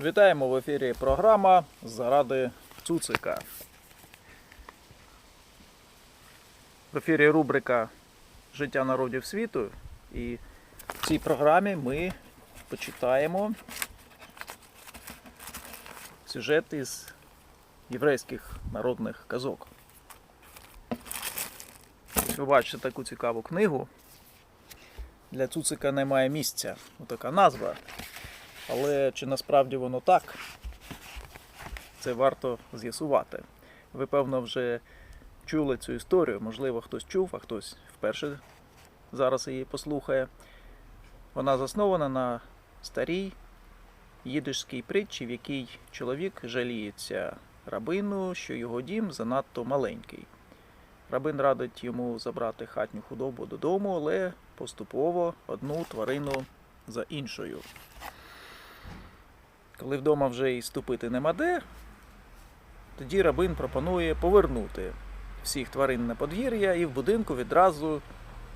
Вітаємо в ефірі програма Заради Цуцика. В ефірі рубрика Життя народів світу. І в цій програмі ми почитаємо сюжет із єврейських народних казок. Ви бачите таку цікаву книгу. Для Цуцика немає місця. Отака назва. Але чи насправді воно так? Це варто з'ясувати. Ви, певно, вже чули цю історію. Можливо, хтось чув, а хтось вперше зараз її послухає. Вона заснована на старій їдишській притчі, в якій чоловік жаліється рабину, що його дім занадто маленький. Рабин радить йому забрати хатню худобу додому, але поступово одну тварину за іншою. Коли вдома вже і ступити нема де, тоді рабин пропонує повернути всіх тварин на подвір'я, і в будинку відразу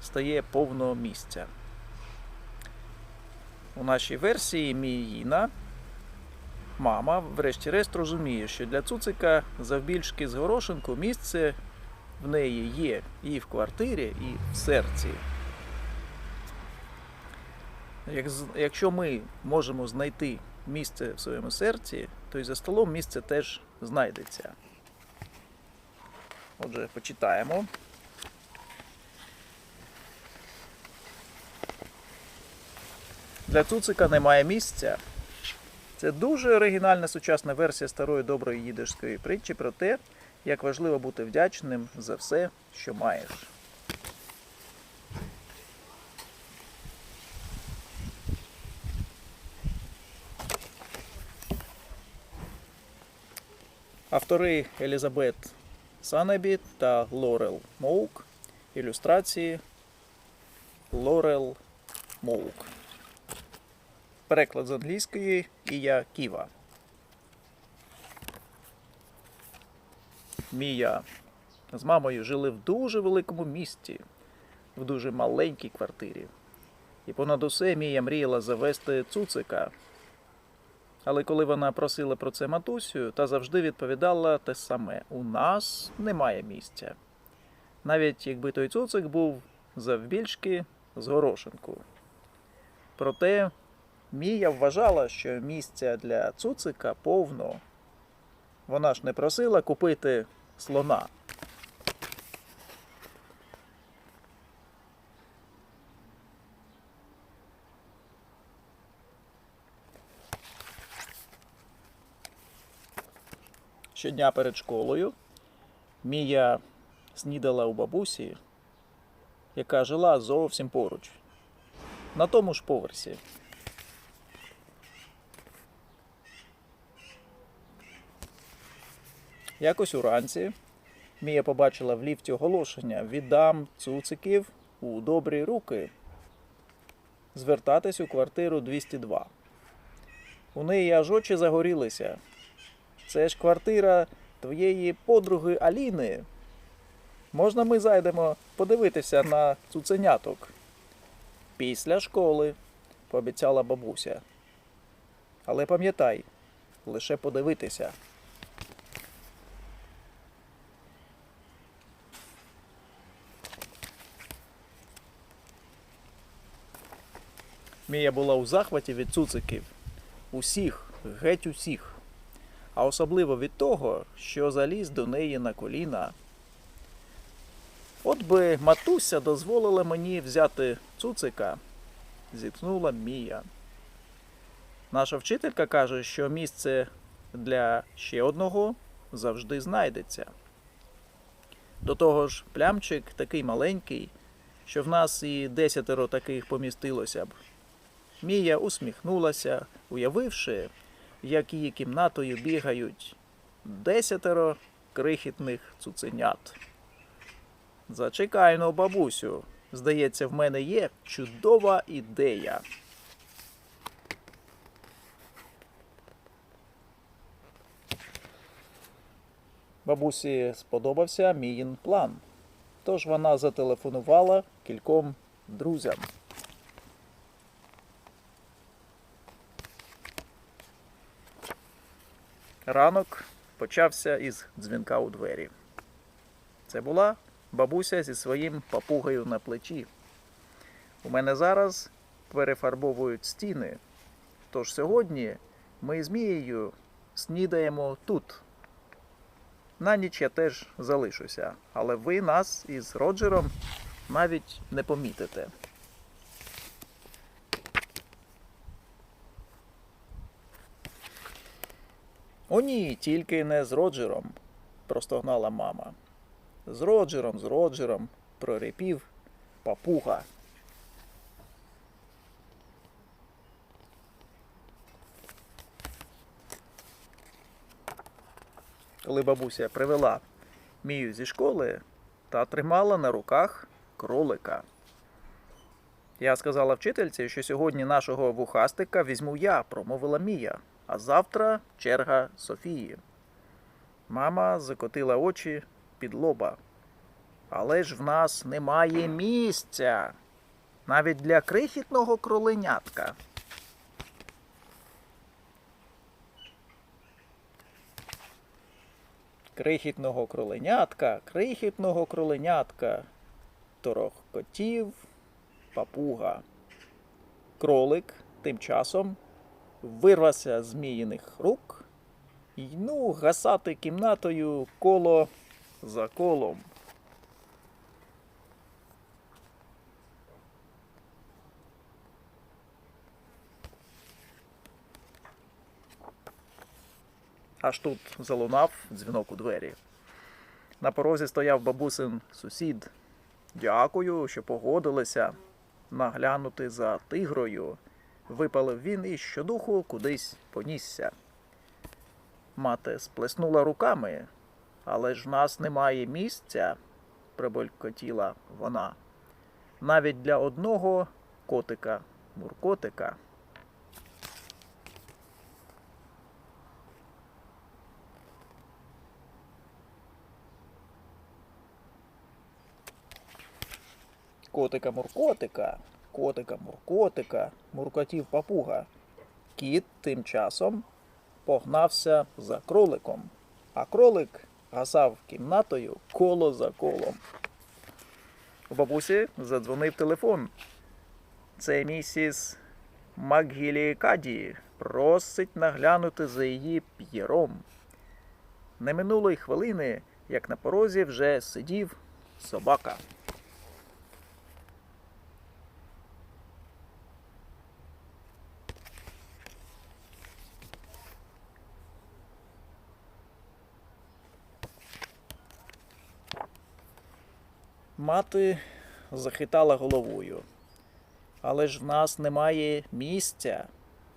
стає повно місця. У нашій версії Міїна мама, врешті-решт, розуміє, що для цуцика завбільшки з горошинку місце в неї є і в квартирі, і в серці. Якщо ми можемо знайти місце в своєму серці, то і за столом місце теж знайдеться. Отже, почитаємо. Для цуцика немає місця. Це дуже оригінальна сучасна версія старої доброї їдишської притчі про те, як важливо бути вдячним за все, що маєш. Автори Елізабет Санебі та Лорел Моук. Ілюстрації Лорел Моук. Переклад з англійської Ія Ківа. Мія з мамою жили в дуже великому місті, в дуже маленькій квартирі. І понад усе Мія мріяла завести цуцика. Але коли вона просила про це матусю, та завжди відповідала те саме: у нас немає місця. Навіть якби той цуцик був завбільшки з горошинку. Проте Мія вважала, що місця для цуцика повно. Вона ж не просила купити слона. Щодня перед школою Мія снідала у бабусі, яка жила зовсім поруч, на тому ж поверсі. Якось уранці Мія побачила в ліфті оголошення Віддам цуциків у добрі руки. Звертатись у квартиру 202. У неї аж очі загорілися. Це ж квартира твоєї подруги Аліни. Можна ми зайдемо подивитися на цуценяток? Після школи, пообіцяла бабуся. Але пам'ятай, лише подивитися. Мія була у захваті від цуциків. Усіх, геть усіх. А особливо від того, що заліз до неї на коліна. От би матуся дозволила мені взяти цуцика, зітхнула Мія. Наша вчителька каже, що місце для ще одного завжди знайдеться. До того ж, плямчик такий маленький, що в нас і десятеро таких помістилося б. Мія усміхнулася, уявивши, як її кімнатою бігають десятеро крихітних цуценят. Зачекай но, бабусю. Здається, в мене є чудова ідея. Бабусі сподобався міїн план. Тож вона зателефонувала кільком друзям. Ранок почався із дзвінка у двері. Це була бабуся зі своїм папугою на плечі. У мене зараз перефарбовують стіни. Тож сьогодні ми з Мією снідаємо тут. На ніч я теж залишуся, але ви нас із Роджером навіть не помітите. О ні, тільки не з Роджером, простогнала мама. З Роджером, з Роджером, прорипів папуга. Коли бабуся привела Мію зі школи та тримала на руках кролика. Я сказала вчительці, що сьогодні нашого вухастика візьму я, промовила Мія, а завтра черга Софії. Мама закотила очі під лоба. Але ж в нас немає місця. Навіть для крихітного кроленятка. Крихітного кроленятка, крихітного кроленятка. Торохкотів папуга. Кролик тим часом вирвався з зміїних рук і ну гасати кімнатою коло за колом. Аж тут залунав дзвінок у двері. На порозі стояв бабусин сусід. Дякую, що погодилися наглянути за тигрою. Випалив він і щодуху кудись понісся. Мати сплеснула руками, але ж нас немає місця, приболькотіла вона. Навіть для одного котика муркотика. Котика муркотика, котика муркотика, муркотів папуга. Кіт тим часом погнався за кроликом, а кролик гасав кімнатою коло за колом. У бабусі задзвонив телефон. Це місіс Макгілі Каді просить наглянути за її п'єром. Не минулої хвилини, як на порозі вже сидів собака. Мати захитала головою. Але ж в нас немає місця,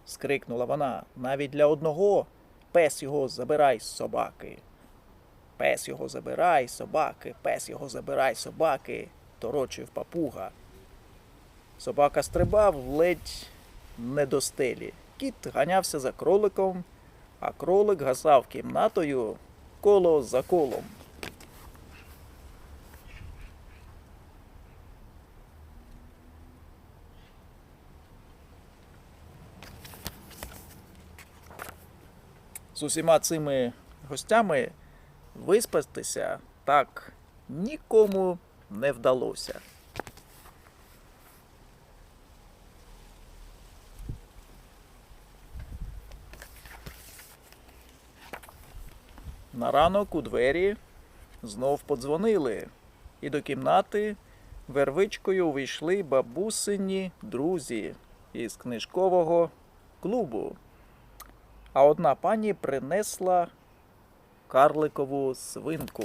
скрикнула вона. Навіть для одного пес його забирай собаки. Пес його забирай, собаки, пес його забирай, собаки, торочив папуга. Собака стрибав ледь не до стелі. Кіт ганявся за кроликом, а кролик гасав кімнатою коло за колом. З усіма цими гостями виспатися так нікому не вдалося. На ранок у двері знов подзвонили, і до кімнати вервичкою увійшли бабусині друзі із книжкового клубу а одна пані принесла карликову свинку.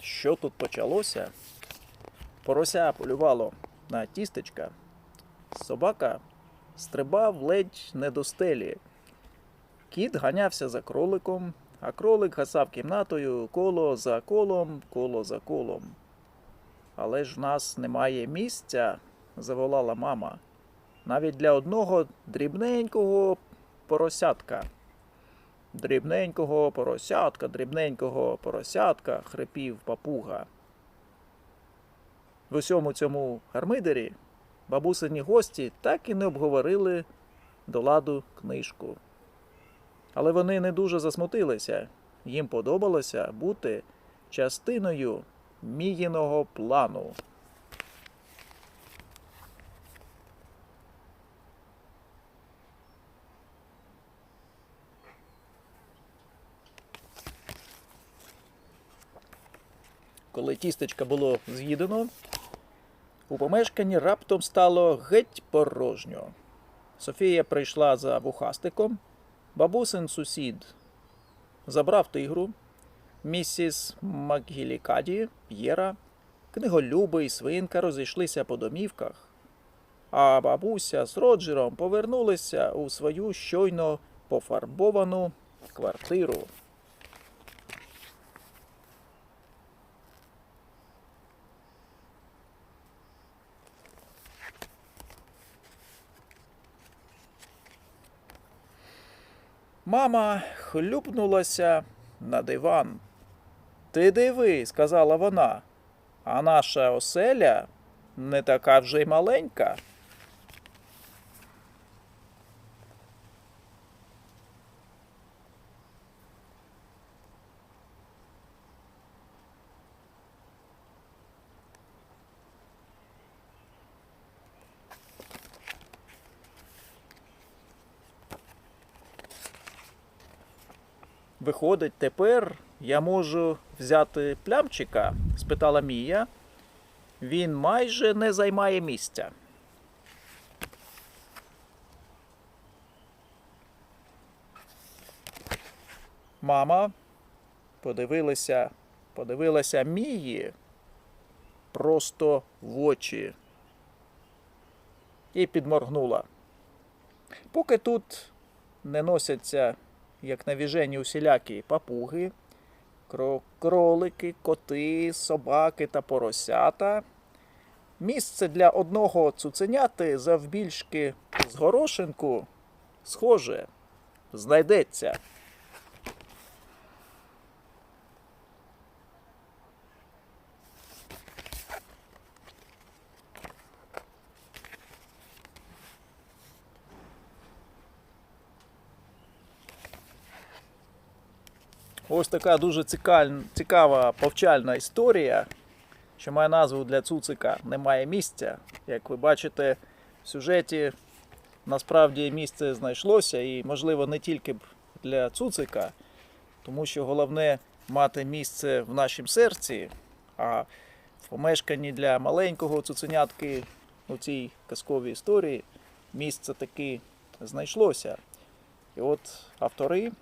Що тут почалося? Порося полювало на тістечка. Собака стрибав ледь не до стелі. Кіт ганявся за кроликом, а кролик гасав кімнатою коло за колом, коло за колом. Але ж в нас немає місця, заволала мама, навіть для одного дрібненького поросятка. Дрібненького поросятка, дрібненького поросятка, хрипів папуга. В усьому цьому гармидері бабусині гості так і не обговорили до ладу книжку. Але вони не дуже засмутилися. Їм подобалося бути частиною міїного плану. Коли тістечко було з'їдено, у помешканні раптом стало геть порожньо. Софія прийшла за вухастиком, бабусин сусід забрав тигру, місіс Макгілікаді, П'єра, книголюби і свинка розійшлися по домівках, а бабуся з Роджером повернулися у свою щойно пофарбовану квартиру. Мама хлюпнулася на диван. Ти диви, сказала вона, а наша оселя не така вже й маленька. Виходить, тепер я можу взяти плямчика? спитала Мія. Він майже не займає місця. Мама подивилася, подивилася Мії просто в очі і підморгнула. Поки тут не носяться як навіжені усілякі папуги, кролики, коти, собаки та поросята. Місце для одного цуценяти завбільшки з горошинку схоже знайдеться. Ось така дуже цікава повчальна історія, що має назву для цуцика немає місця. Як ви бачите, в сюжеті насправді місце знайшлося, і, можливо, не тільки б для цуцика, тому що головне мати місце в нашім серці, а в помешканні для маленького цуценятки у цій казковій історії місце таки знайшлося. І от автори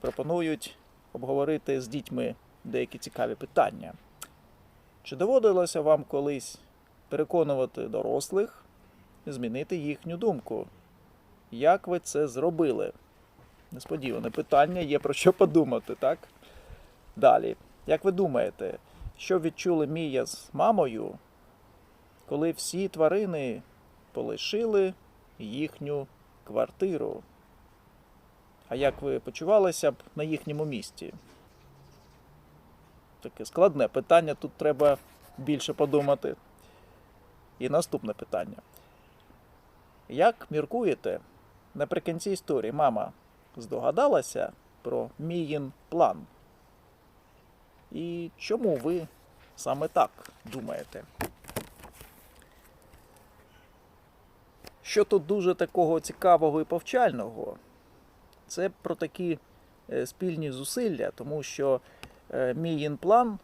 пропонують обговорити з дітьми деякі цікаві питання. Чи доводилося вам колись переконувати дорослих змінити їхню думку? Як ви це зробили? Несподіване питання, є про що подумати, так? Далі. Як ви думаєте, що відчули Мія з мамою, коли всі тварини полишили їхню квартиру? А як ви почувалися б на їхньому місці? Таке складне питання, тут треба більше подумати. І наступне питання. Як міркуєте, наприкінці історії мама здогадалася про Міїн план? І чому ви саме так думаєте? Що тут дуже такого цікавого і повчального? Це про такі е, спільні зусилля, тому що е, Міїн план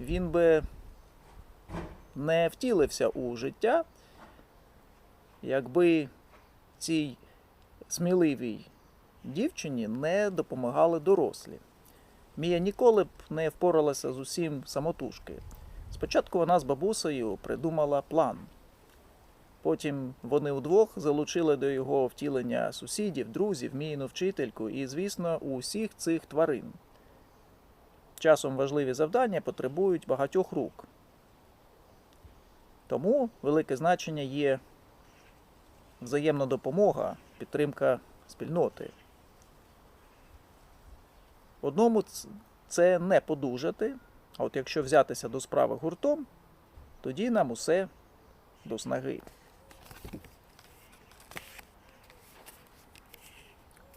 він би не втілився у життя, якби цій сміливій дівчині не допомагали дорослі. Мія ніколи б не впоралася з усім самотужки. Спочатку вона з бабусею придумала план. Потім вони удвох залучили до його втілення сусідів, друзів, мійну вчительку і, звісно, усіх цих тварин. Часом важливі завдання потребують багатьох рук. Тому велике значення є взаємна допомога, підтримка спільноти. одному це не подужати. А от якщо взятися до справи гуртом, тоді нам усе до снаги.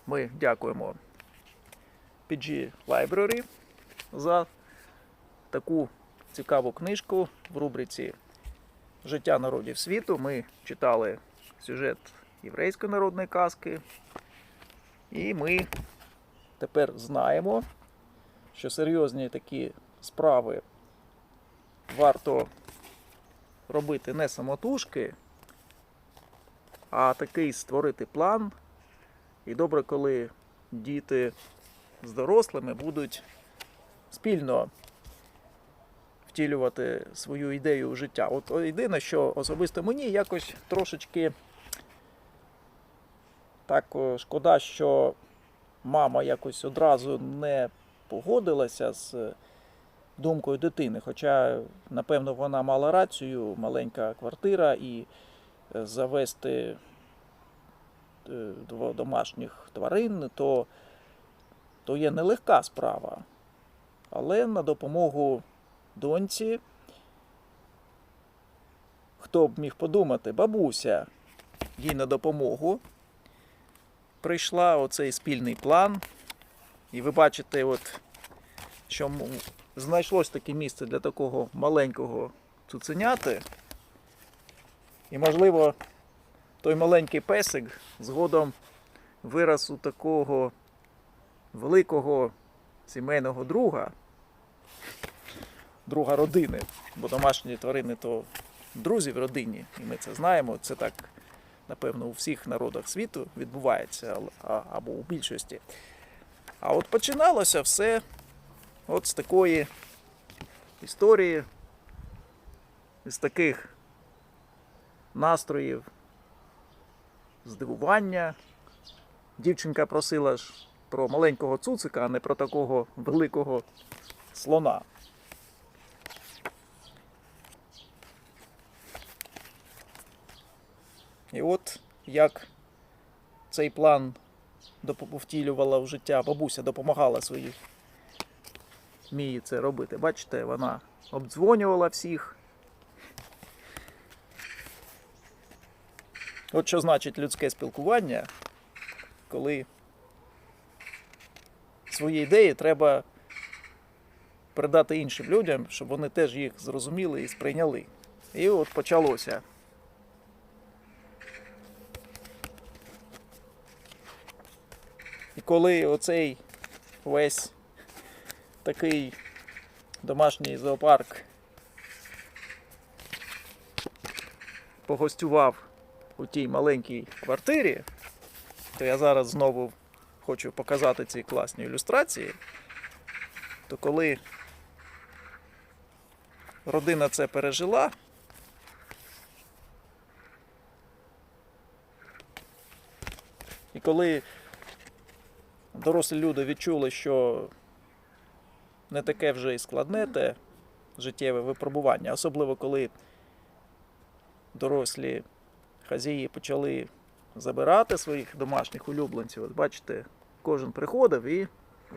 Ми дякуємо PG Library за таку цікаву книжку в рубриці Життя народів світу. Ми читали сюжет єврейської народної казки. І ми тепер знаємо, що серйозні такі справи варто робити не самотужки, а такий створити план. І добре, коли діти з дорослими будуть спільно втілювати свою ідею в життя. От єдине, що особисто мені якось трошечки так шкода, що мама якось одразу не погодилася з думкою дитини. Хоча, напевно, вона мала рацію, маленька квартира і е, завести е, домашніх тварин, то, то є нелегка справа. Але на допомогу доньці, хто б міг подумати, бабуся їй на допомогу прийшла оцей спільний план. І ви бачите, от, що знайшлось таке місце для такого маленького цуценяти. І, можливо, той маленький песик згодом вираз у такого великого сімейного друга, друга родини. Бо домашні тварини то друзі в родині, і ми це знаємо. Це так, напевно, у всіх народах світу відбувається, або у більшості. А от починалося все от з такої історії, з таких настроїв, здивування. Дівчинка просила ж про маленького цуцика, а не про такого великого слона. І от як цей план втілювала в життя бабуся, допомагала своїй Мії це робити. Бачите, вона обдзвонювала всіх. От що значить людське спілкування, коли свої ідеї треба передати іншим людям, щоб вони теж їх зрозуміли і сприйняли. І от почалося. І коли оцей весь такий домашній зоопарк погостював у тій маленькій квартирі, то я зараз знову хочу показати ці класні ілюстрації. То коли родина це пережила, і коли дорослі люди відчули, що не таке вже і складне те життєве випробування, особливо коли дорослі хазії почали забирати своїх домашніх улюбленців. От бачите, кожен приходив і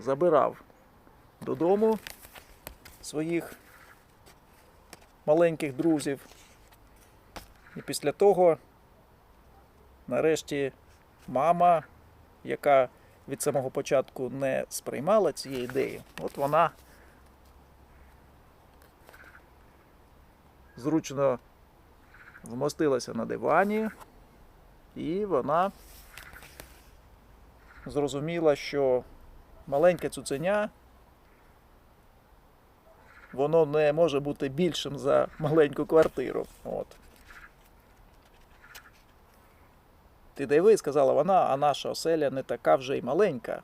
забирав додому своїх маленьких друзів. І після того, нарешті, мама, яка від самого початку не сприймала цієї ідеї, от вона зручно вмостилася на дивані, і вона зрозуміла, що маленьке цуценя воно не може бути більшим за маленьку квартиру. От. Ти диви, сказала вона, а наша оселя не така вже й маленька.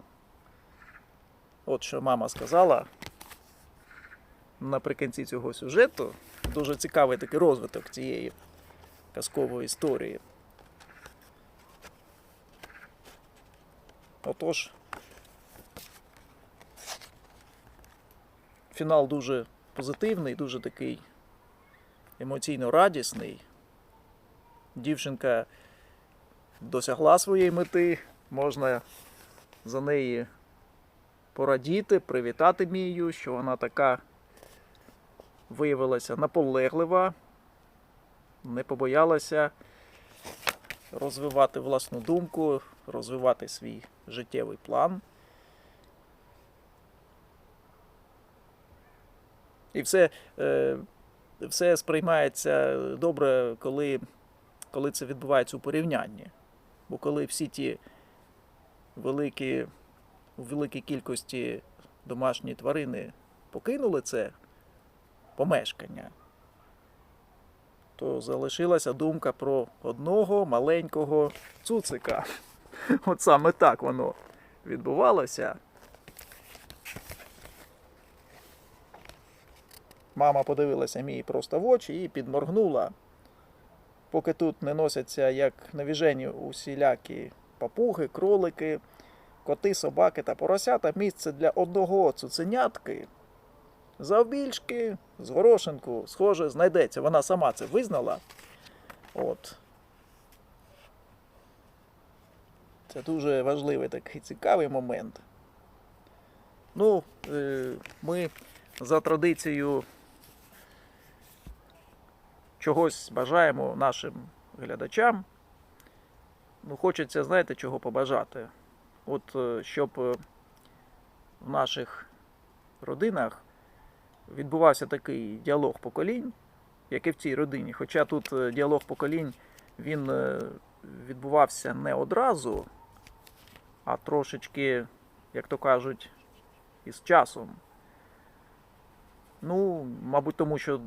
От що мама сказала наприкінці цього сюжету. Дуже цікавий такий розвиток цієї казкової історії. Отож, фінал дуже позитивний, дуже такий емоційно радісний. Дівчинка досягла своєї мети, можна за неї порадіти, привітати Мію, що вона така виявилася наполеглива, не побоялася розвивати власну думку, розвивати свій життєвий план. І все, е, все сприймається добре, коли, коли це відбувається у порівнянні. Бо коли всі ті великі, у великій кількості домашні тварини покинули це помешкання, то залишилася думка про одного маленького цуцика. От саме так воно відбувалося. Мама подивилася мій просто в очі і підморгнула. Поки тут не носяться як навіжені усілякі папуги, кролики, коти, собаки та поросята, місце для одного цуценятки. Завбільшки, з горошинку, схоже, знайдеться. Вона сама це визнала. От. Це дуже важливий такий цікавий момент. Ну, е, ми за традицією чогось бажаємо нашим глядачам. Ну, хочеться, знаєте, чого побажати. От е, щоб е, в наших родинах відбувався такий діалог поколінь, як і в цій родині. Хоча тут е, діалог поколінь він е, відбувався не одразу, а трошечки, як то кажуть, із часом. Ну, мабуть, тому що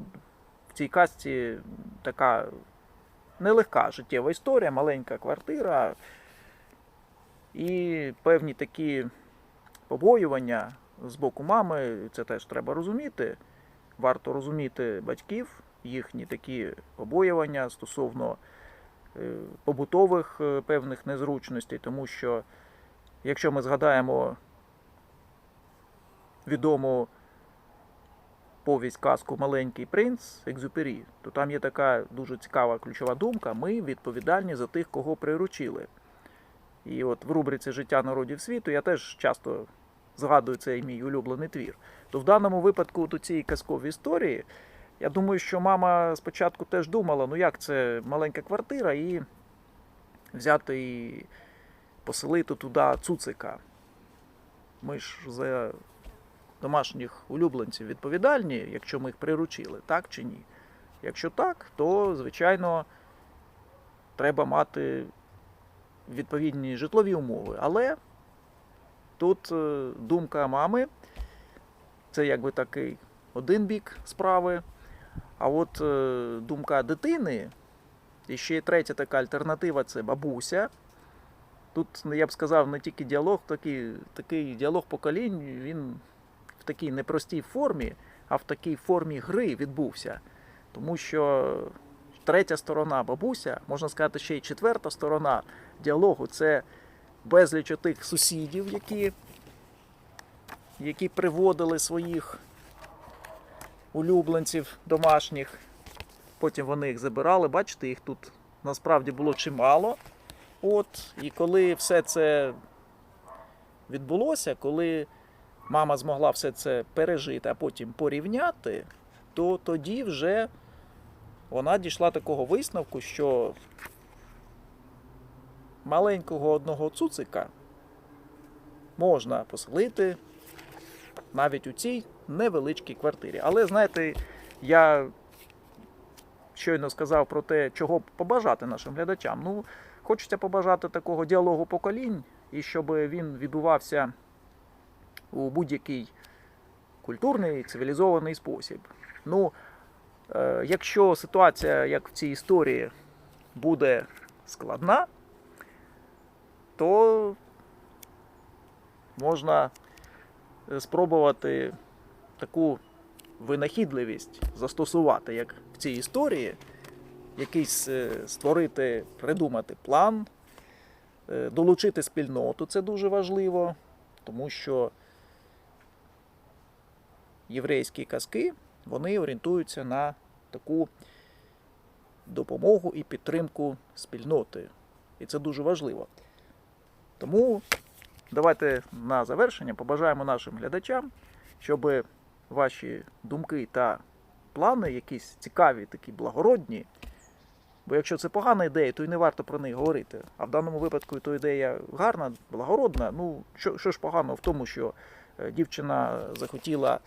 в цій казці така нелегка життєва історія, маленька квартира і певні такі побоювання з боку мами, це теж треба розуміти. Варто розуміти батьків, їхні такі побоювання стосовно е, побутових е, певних незручностей, тому що якщо ми згадаємо відому повість казку Маленький принц Екзюпері, то там є така дуже цікава ключова думка: ми відповідальні за тих, кого приручили. І от в рубриці Життя народів світу я теж часто згадую цей мій улюблений твір. То в даному випадку до цієї казкової історії, я думаю, що мама спочатку теж думала, ну як це маленька квартира, і взяти і поселити туди цуцика. Ми ж за домашніх улюбленців відповідальні, якщо ми їх приручили, так чи ні? Якщо так, то, звичайно, треба мати відповідні житлові умови. Але тут е, думка мами це якби такий один бік справи. А от е, думка дитини, і ще третя така альтернатива це бабуся. Тут, я б сказав, не тільки діалог, такий, такий діалог поколінь, він в такій непростій формі, а в такій формі гри відбувся. Тому що третя сторона бабуся, можна сказати, ще й четверта сторона діалогу це безліч тих сусідів, які, які приводили своїх улюбленців домашніх. Потім вони їх забирали. Бачите, їх тут насправді було чимало. От, і коли все це відбулося, коли мама змогла все це пережити, а потім порівняти, то тоді вже вона дійшла такого висновку, що маленького одного цуцика можна поселити навіть у цій невеличкій квартирі. Але знаєте, я щойно сказав про те, чого побажати нашим глядачам. Ну, хочеться побажати такого діалогу поколінь, і щоб він відбувався у будь-який культурний, цивілізований спосіб. Ну, е, якщо ситуація, як в цій історії, буде складна, то можна е, спробувати таку винахідливість застосувати, як в цій історії, якийсь е, створити, придумати план, е, долучити спільноту це дуже важливо, тому що єврейські казки вони орієнтуються на таку допомогу і підтримку спільноти. І це дуже важливо. Тому давайте на завершення побажаємо нашим глядачам, щоб ваші думки та плани, якісь цікаві, такі благородні. Бо якщо це погана ідея, то і не варто про них говорити. А в даному випадку то ідея гарна, благородна. Ну, що, що ж поганого в тому, що е, дівчина захотіла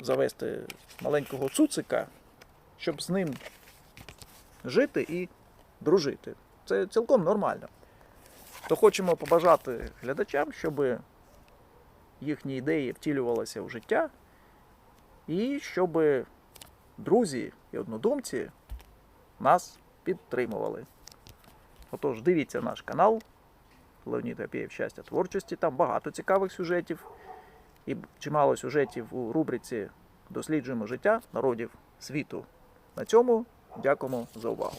завести маленького цуцика, щоб з ним жити і дружити. Це цілком нормально. То хочемо побажати глядачам, щоб їхні ідеї втілювалися в життя, і щоб друзі і однодумці нас підтримували. Отож, дивіться наш канал Леонід Гапєєв щастя творчості. Там багато цікавих сюжетів і чимало сюжетів у рубриці Досліджуємо життя народів світу. На цьому дякуємо за увагу.